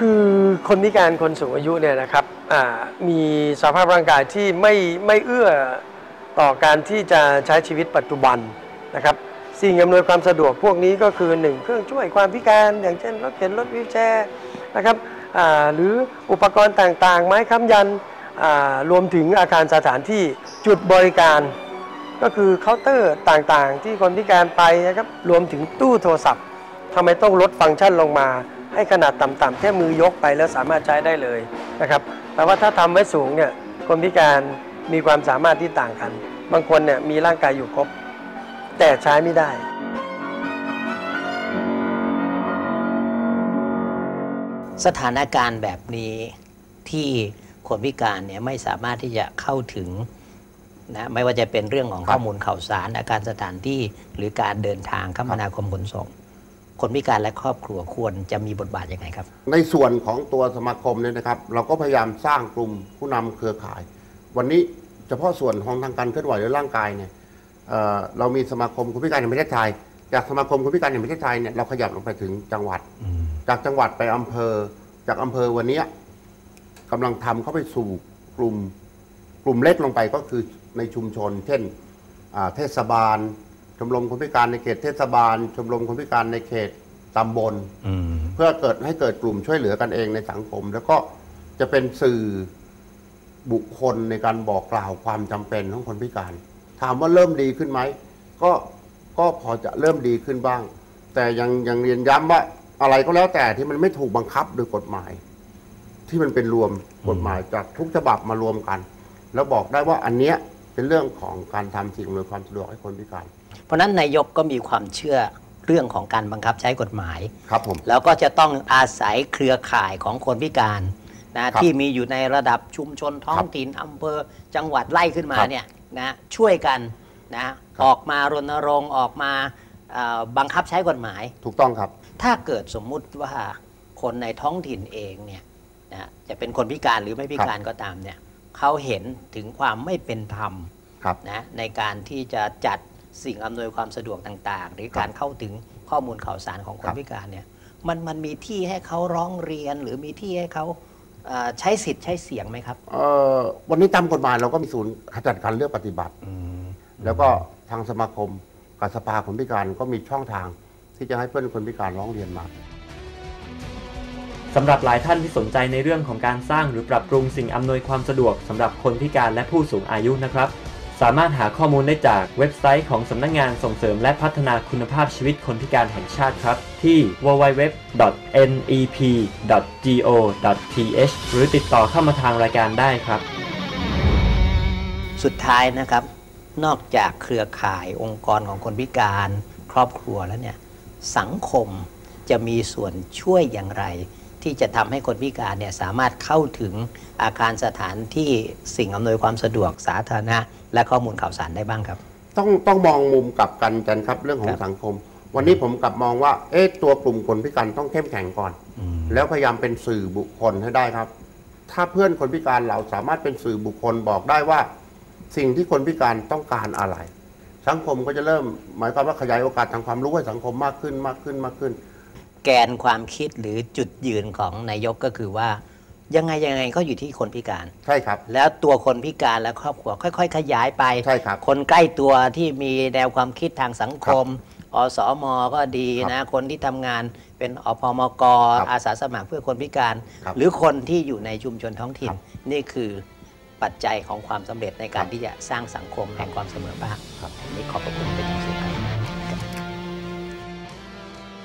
คือคนพิการคนสูงอายุเนี่ยนะครับมีสภาพร่างกายที่ไม่ไม่เอื้อต่อการที่จะใช้ชีวิตปัจจุบันนะครับสิ่งอำนวยความสะดวกพวกนี้ก็คือหนึ่งเครื่องช่วยความพิการอย่างเช่นรถเข็นรถวิวแชร์นะครับหรืออุปกรณ์ต่างๆ ไม้ค้ำยันรวมถึงอาคารสถานที่จุดบริการ ก็คือเคาน์เตอร์ต่างๆ ที่คนพิการไปนะครับรวมถึงตู้โทรศัพท์ทำไมต้องลดฟังก์ชันลงมา ให้ขนาดต่ำๆแค่มือยกไปแล้วสามารถใช้ได้เลยนะครับแต่ว่าถ้าทำไว้สูงเนี่ยคนพิการมีความสามารถที่ต่างกัน บางคนเนี่ยมีร่างกายอยู่ครบ แต่ใช้ไม่ได้สถานการณ์แบบนี้ที่คนพิการเนี่ยไม่สามารถที่จะเข้าถึงนะไม่ว่าจะเป็นเรื่องของข้อมูลข่าวสารอาการสถานที่หรือการเดินทางคมนาคมขนส่ง คนพิการและครอบครัวควรจะมีบทบาทยังไงครับ ในส่วนของตัวสมาคมเนี่ยนะครับ เราก็พยายามสร้างกลุ่มผู้นำเครือข่าย วันนี้เฉพาะส่วนของทางการเคลื่อนไหวหรือร่างกายเนี่ยเอ่อเรามีสมาคมคนพิการแห่งประเทศไทย จากสมาคมคนพิการแห่งประเทศไทยเนี่ยเราขยับลงไปถึงจังหวัด จากจังหวัดไปอำเภอ จากอำเภอวันเนี้ยกำลังทำเข้าไปสู่กลุ่มกลุ่มเล็กลงไปก็คือในชุมชน เช่นอ่าเทศบาล ชมรมคนพิการในเขตเทศบาล ชมรมคนพิการในเขตตำบลเพื่อเกิดให้เกิดกลุ่มช่วยเหลือกันเองในสังคม แล้วก็จะเป็นสื่อบุคคลในการบอกกล่าวความจำเป็นของคนพิการ ถามว่าเริ่มดีขึ้นไหมก็ก็พอจะเริ่มดีขึ้นบ้าง แต่ยังยังเรียนย้ำว่าอะไรก็แล้วแต่ที่มันไม่ถูกบังคับโดยกฎหมาย ที่มันเป็นรวมกฎหมายจากทุกฉบับมารวมกัน แล้วบอกได้ว่าอันเนี้ยเป็นเรื่องของการทำสิ่งอำนวยความสะดวกให้คนพิการ เพราะฉะนั้นนายกก็มีความเชื่อเรื่องของการบังคับใช้กฎหมาย ครับผม แล้วก็จะต้องอาศัยเครือข่ายของคนพิการนะครับที่มีอยู่ในระดับชุมชนท้องถิ่นอำเภอจังหวัดไล่ขึ้นมาครับเนี่ยนะช่วยกันนะออกมารณรงค์ออกมาเอ่อบังคับใช้กฎหมาย ถูกต้องครับ ถ้าเกิดสมมุติว่าคนในท้องถิ่นเองเนี่ยนะจะเป็นคนพิการหรือไม่พิการก็ตามเนี่ยเขาเห็นถึงความไม่เป็นธรรมครับนะในการที่จะจัด สิ่งอำนวยความสะดวกต่าง ๆ หรือการเข้าถึงข้อมูลข่าวสารของคครันบพิการเนี่ยมันมันมีที่ให้เขาร้องเรียนหรือมีที่ให้เขาเอ่อใช้สิทธิ์ใช้เสียงไหมครับเอ่อวันนี้ตามกฎหมายเราก็มีศูนย์ขจัดการเลือกปฏิบัติ แล้วก็ทางสมาคมกับสภาคนพิการก็มีช่องทางที่จะให้เพื่อนคนพิการร้องเรียนมาสำหรับหลายท่านที่สนใจในเรื่องของการสร้างหรือปรับปรุงสิ่งอำนวยความสะดวกสำหรับคนพิการและผู้สูงอายุนะครับ สามารถหาข้อมูลได้จากเว็บไซต์ของสำนักงานส่งเสริมและพัฒนาคุณภาพชีวิตคนพิการแห่งชาติครับ ที่ www.nep.go.th หรือติดต่อเข้ามาทางรายการได้ครับ สุดท้ายนะครับ นอกจากเครือข่ายองค์กรของคนพิการครอบครัวแล้วเนี่ยสังคมจะมีส่วนช่วยอย่างไร ที่จะทำให้คนพิการเนี่ยสามารถเข้าถึงอาคารสถานที่สิ่งอำนวยความสะดวกสาธารณะ และข้อมูลข่าวสารได้บ้างครับ ต้องต้องมองมุมกลับกันจันครับเรื่องขอคงรับสังคม วันนี้ผมกลับมองว่าเอ๊ะตัวกลุ่มคนพิการต้องเข้มแข็งก่อน แล้วพยายามเป็นสื่อบุคคลให้ได้ครับ ถ้าเพื่อนคนพิการเราสามารถเป็นสื่อบุคคลบอกได้ว่า สิ่งที่คนพิการต้องการอะไร สังคมก็จะเริ่มหมายความว่าขยายโอกาสทางความรู้ให้สังคมมากขึ้นมากขึ้นมากขึ้น แกนความคิดหรือจุดยืนของนายกก็คือว่า ยังไงยังไงก็อยู่ที่คนพิการ ใช่ครับ แล้วตัวคนพิการและครอบครัวค่อย ๆ ขยายไปใช่ครับ คนใกล้ตัวที่มีแนวความคิดทางสังคม อสมก็ดีนะ คนที่ทำงานเป็นอพมกครับอาสาสมัครเพื่อคนพิการครับหรือคนที่อยู่ในชุมชนท้องถิ่นครับนี่คือปัจจัยของความสำเร็จในการครับที่จะสร้างสังคมแห่งความเสมอภาคครับนี่ขอบพระคุณเป็นอย่างสูง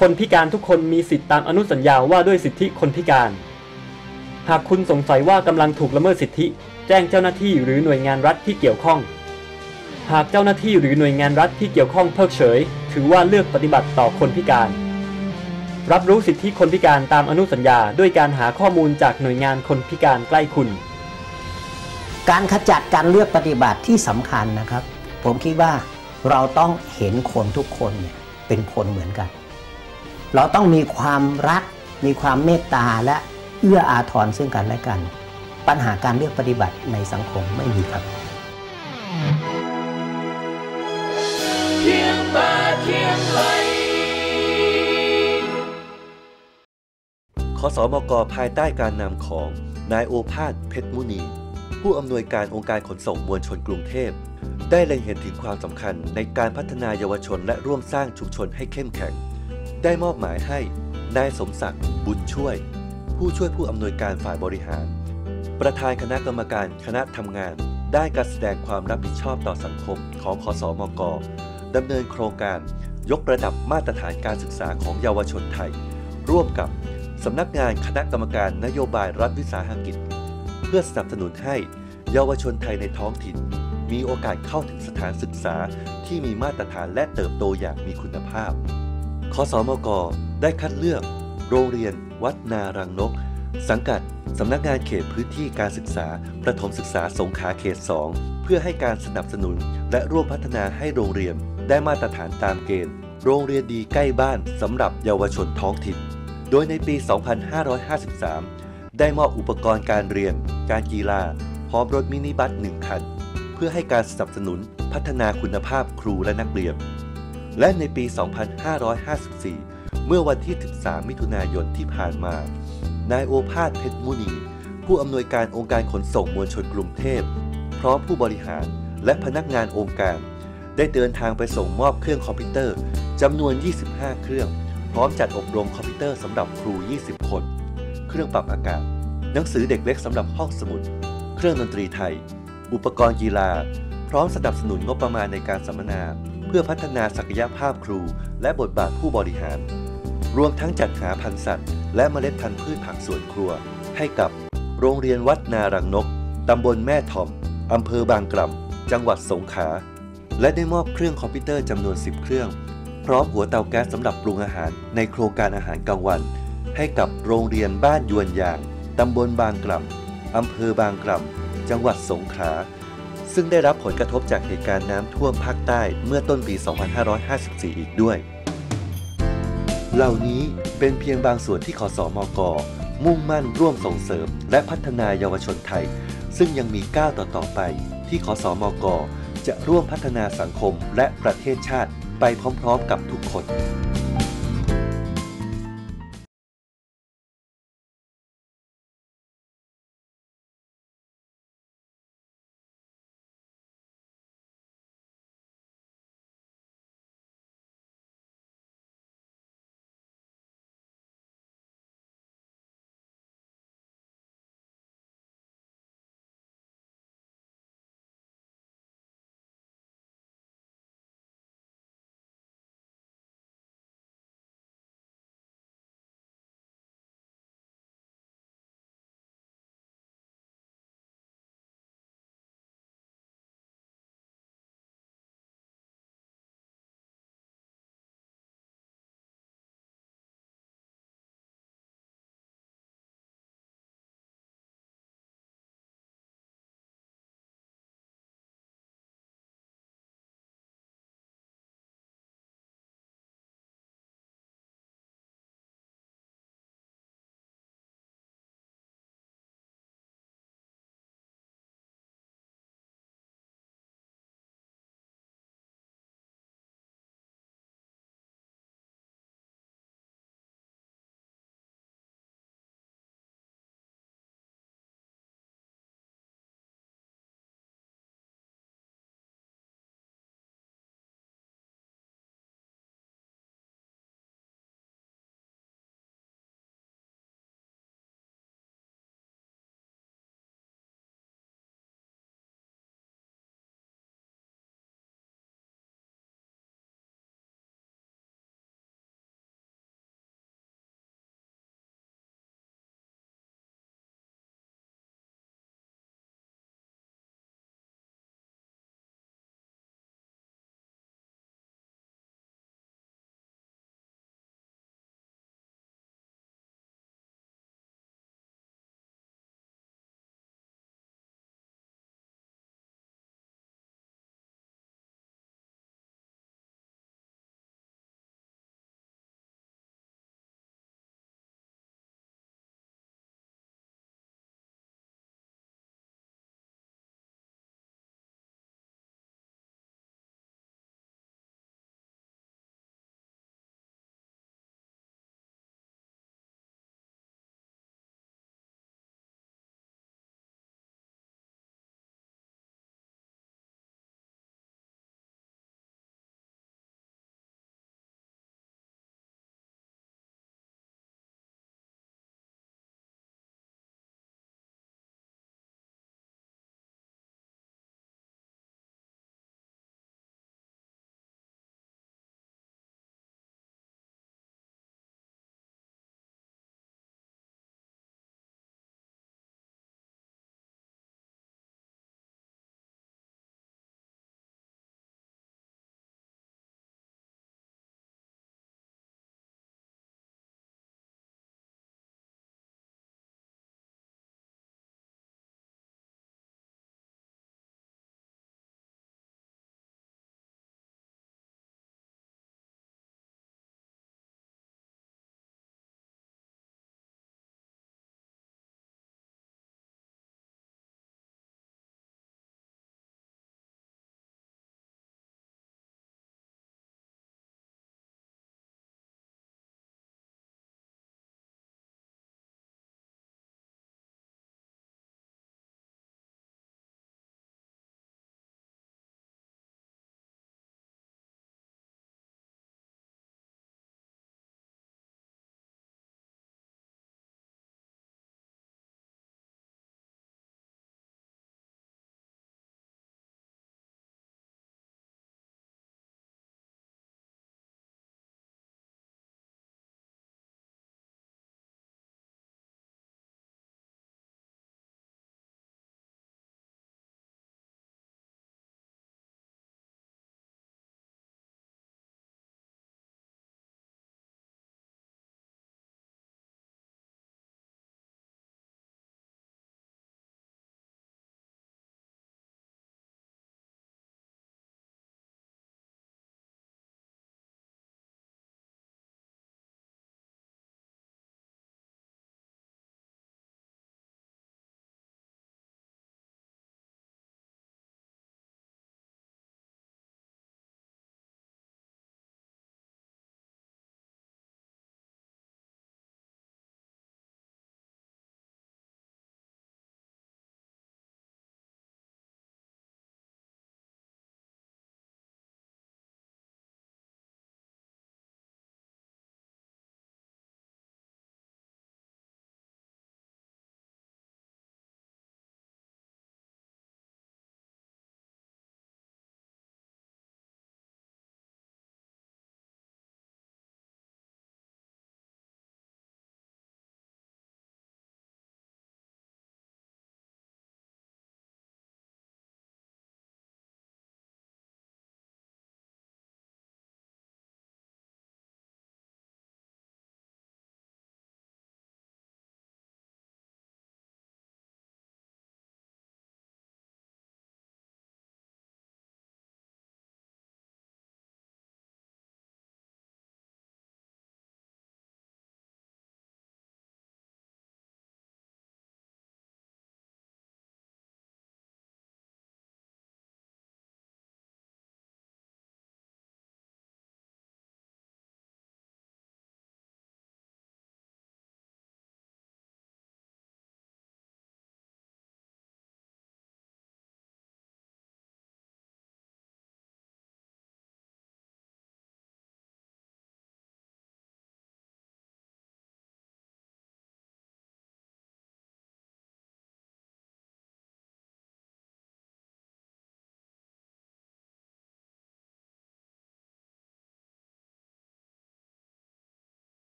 คนพิการทุกคนมีสิทธิตามอนุสัญญาว่าด้วยสิทธิคนพิการ หากคุณสงสัยว่ากำลังถูกละเมิดสิทธิ แจ้งเจ้าหน้าที่หรือหน่วยงานรัฐที่เกี่ยวข้อง หากเจ้าหน้าที่หรือหน่วยงานรัฐที่เกี่ยวข้องเพิกเฉย ถือว่าเลือกปฏิบัติต่อคนพิการ รับรู้สิทธิคนพิการตามอนุสัญญาด้วยการหาข้อมูลจากหน่วยงานคนพิการใกล้คุณ การขจัดการเลือกปฏิบัติที่สำคัญนะครับ ผมคิดว่าเราต้องเห็นคนทุกคนเนี่ยเป็นคนเหมือนกัน เราต้องมีความรัก มีความเมตตาและเอื้ออาทรซึ่งกันและกัน ปัญหาการเลือกปฏิบัติในสังคมไม่มีครับเคียงบ่าเคียงไหลขสมกภายใต้การนำของนายโอภาสเพชรมุนี ผู้อำนวยการองค์การขนส่งมวลชนกรุงเทพ ได้เล็งเห็นถึงความสำคัญในการพัฒนายาวชนและร่วมสร้างชุมชนให้เข้มแข็ง ได้มอบหมายให้นายสมศักดิ์บุญช่วย ผู้ช่วยผู้อำนวยการฝ่ายบริหาร ประธานคณะกรรมการคณะทำงาน ได้การแสดงความรับผิดชอบต่อสังคมของขสมกดำเนินโครงการยกระดับมาตรฐานการศึกษาของเยาวชนไทย ร่วมกับสำนักงานคณะกรรมการนโยบายรัฐวิสาหกิจ เพื่อสนับสนุนให้เยาวชนไทยในท้องถิ่น มีโอกาสเข้าถึงสถานศึกษาที่มีมาตรฐานและเติบโตอย่างมีคุณภาพ คสมกได้คัดเลือก โรงเรียน วัดนารังนก สังกัดสำนักงานเขตพื้นที่การศึกษา ประถมศึกษาสงขลาเขต 2 เพื่อให้การสนับสนุน และร่วมพัฒนาให้โรงเรียนได้มาตรฐานตามเกณฑ์ โรงเรียนดีใกล้บ้านสำหรับเยาวชนท้องถิ่น โดยในปี 2553 ได้มอบอุปกรณ์การเรียน การกีฬา พร้อมรถมินิบัสหนึ่งคัน เพื่อให้การสนับสนุนพัฒนาคุณภาพครูและนักเรียน และในปี 2554 เมื่อวันที่ 13 มิถุนายนที่ผ่านมา นายโอภาสเพชรมุนี ผู้อำนวยการองค์การขนส่งมวลชนกรุงเทพ พร้อมผู้บริหารและพนักงานองค์การ ได้เดินทางไปส่งมอบเครื่องคอมพิวเตอร์จำนวน 25 เครื่อง พร้อมจัดอบรมคอมพิวเตอร์สำหรับครู 20 คน เครื่องปรับอากาศ หนังสือเด็กเล็กสำหรับห้องสมุด เครื่องดนตรีไทย อุปกรณ์กีฬา พร้อมสนับสนุนงบประมาณในการสัมมนา พื่อพัฒนาศักยภาพครู และบทบาทผู้บริหาร รวมทั้งจัดหาพันธุ์สัตว์ และเมล็ดพันธุ์พืชผักสวนครัว ให้กับโรงเรียนวัดนารังนก ตำบลแม่ถ่อม อำเภอบางกล่ำ จังหวัดสงขลา และได้มอบเครื่องคอมพิวเตอร์จำนวน 10 เครื่อง พร้อมหัวเตาแก๊สสำหรับปรุงอาหารในโครงการอาหารกลางวัน ให้กับโรงเรียนบ้านยวนยาง ตำบลบางกล่ำ อำเภอบางกล่ำ จังหวัดสงขลา ซึ่งได้รับผลกระทบจากเหตุการณ์น้ำท่วมภาคใต้เมื่อต้นปี 2554 อีกด้วย เหล่านี้เป็นเพียงบางส่วนที่ขสมกมุ่งมั่นร่วมส่งเสริม และพัฒนาเยาวชนไทย ซึ่งยังมีก้าวต่อๆไป ที่ขสมกจะร่วมพัฒนาสังคมและประเทศชาติไปพร้อมๆกับทุกคน